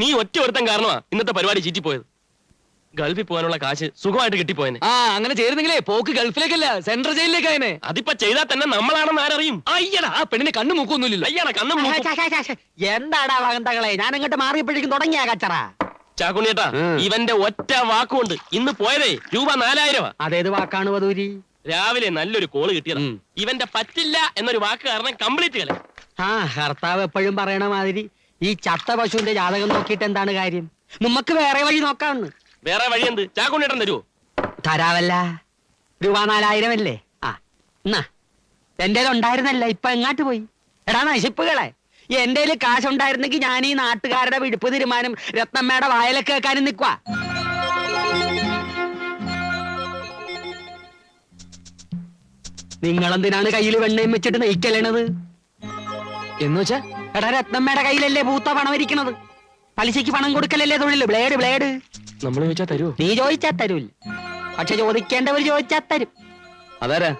നീ ഒറ്റ ഒരുത്തൻ കാരണമാ ഇന്നത്തെ പരിപാടി ചീറ്റി പോയത് ഗൾഫിൽ പോകാനുള്ള കാശ് സുഖമായിട്ട് കിട്ടിപ്പോയനെ. ആ അങ്ങനെ ചേരുന്നെങ്കിലേ പോക്ക് ഗൾഫിലേക്കല്ല സെൻട്രൽ ജയിലിലേക്കായനെ. അതിപ്പോ ചെയ്താൽ തന്നെ നമ്മളാണെന്ന് ആരറിയും? അയ്യടാ ആ പെണ്ണിന് കണ്ണു മൂക്കൊന്നുമില്ലല്ലോ. അയ്യടാ കണ്ണു മൂക്കും. എന്താടാ വകന്തകളെ ഞാൻ അങ്ങോട്ട് മാറിയപ്പോഴേക്കും തുടങ്ങിയ കച്ചറ. ചാക്കുണ്ണിയേട്ടാ ഇവന്റെ ഒറ്റ വാക്കുകൊണ്ട് ഇന്ന് പോയതേ രൂപ നാലായിരം അതേത് വാക്കാണ് വധൂരി? രാവിലെ നല്ലൊരു കോൾ കിട്ടിയത്. ഇവന്റെ പറ്റില്ല എന്നൊരു വാക്ക് കാരണം കംപ്ലീറ്റ് ആ ഭർത്താവ് എപ്പോഴും പറയണ മാതിരി ഈ ചത്ത പശുവിന്റെ ജാതകം നോക്കിയിട്ട് എന്താണ് കാര്യം? നമുക്ക് വേറെ വഴി നോക്കാമെന്ന് വേറെ വഴി എന്ത്? ചാക്കുണ്ണിയേട്ടൻ തരുവോ? തരാവല്ല. രൂപ നാലായിരം അല്ലേ ആ എന്നാ. എന്റെ ഉണ്ടായിരുന്നല്ല ഇപ്പൊ എങ്ങാട്ട് പോയി? എടാ നശിപ്പുകളെ. എന്റെ കാശ് ഉണ്ടായിരുന്നെങ്കിൽ ഞാൻ ഈ നാട്ടുകാരുടെ വിടുപ്പ് തീരുമാനം രത്നമ്മയുടെ വായലൊക്കെ കേൾക്കാനും നിക്കുവാ. നിങ്ങളെന്തിനാണ് കയ്യിൽ വെണ്ണയും വെച്ചിട്ട് നയിക്കലേണത്? എന്ന് വെച്ചാ എടാ രത്നമ്മയുടെ കയ്യിലല്ലേ പൂത്ത പണം ഇരിക്കണത് പലിശയ്ക്ക് പണം കൊടുക്കലല്ലേ തൊഴിൽ ബ്ലേഡ് ബ്ലേഡ്. നമ്മൾ ചോദിച്ചാ തരൂ? നീ ചോദിച്ചാ തരൂല്ല. പക്ഷെ ചോദിക്കേണ്ടവർ ചോദിച്ചാ തരും. അതാരാ.